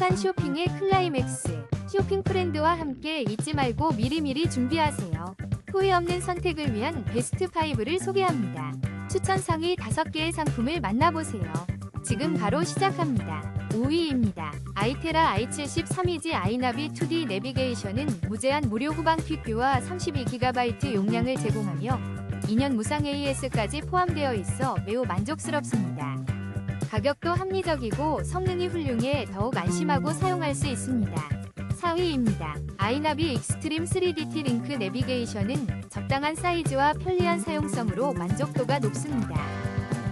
행복한 쇼핑의 클라이맥스. 쇼핑 프렌드와 함께 잊지 말고 미리미리 준비하세요. 후회 없는 선택을 위한 베스트 5를 소개합니다. 추천 상위 5개의 상품을 만나보세요. 지금 바로 시작합니다. 5위입니다. 아이테라 i70 3이지 아이나비 2D 내비게이션은 무제한 무료 후방 퀵뷰와 32GB 용량을 제공하며 2년 무상 AS까지 포함되어 있어 매우 만족스럽습니다. 가격도 합리적이고 성능이 훌륭해 더욱 안심하고 사용할 수 있습니다. 4위입니다. 아이나비 익스트림 3DT 링크 내비게이션은 적당한 사이즈와 편리한 사용성으로 만족도가 높습니다.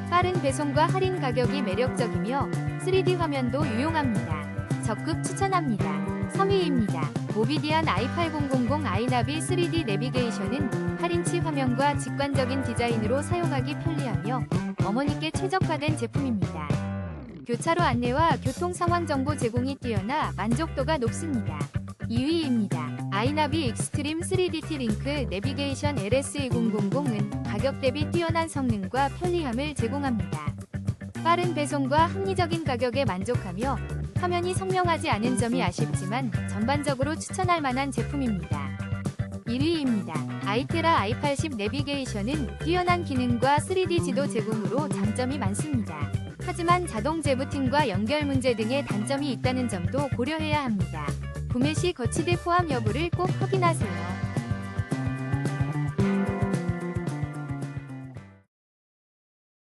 빠른 배송과 할인 가격이 매력적이며 3D 화면도 유용합니다. 적극 추천합니다. 3위입니다. 모비디안 i8000 아이나비 3D 내비게이션은 8인치 화면과 직관적인 디자인으로 사용하기 편리하며 어머니께 최적화된 제품입니다. 교차로 안내와 교통 상황 정보 제공이 뛰어나 만족도가 높습니다. 2위입니다. 아이나비 익스트림 3DT 링크 내비게이션 LS2000은 가격 대비 뛰어난 성능과 편리함을 제공합니다. 빠른 배송과 합리적인 가격에 만족하며 화면이 선명하지 않은 점이 아쉽지만 전반적으로 추천할 만한 제품입니다. 1위입니다. 아이테라 i80 내비게이션은 뛰어난 기능과 3D 지도 제공으로 장점이 많습니다. 하지만 자동 재부팅과 연결 문제 등의 단점이 있다는 점도 고려해야 합니다. 구매 시 거치대 포함 여부를 꼭 확인하세요.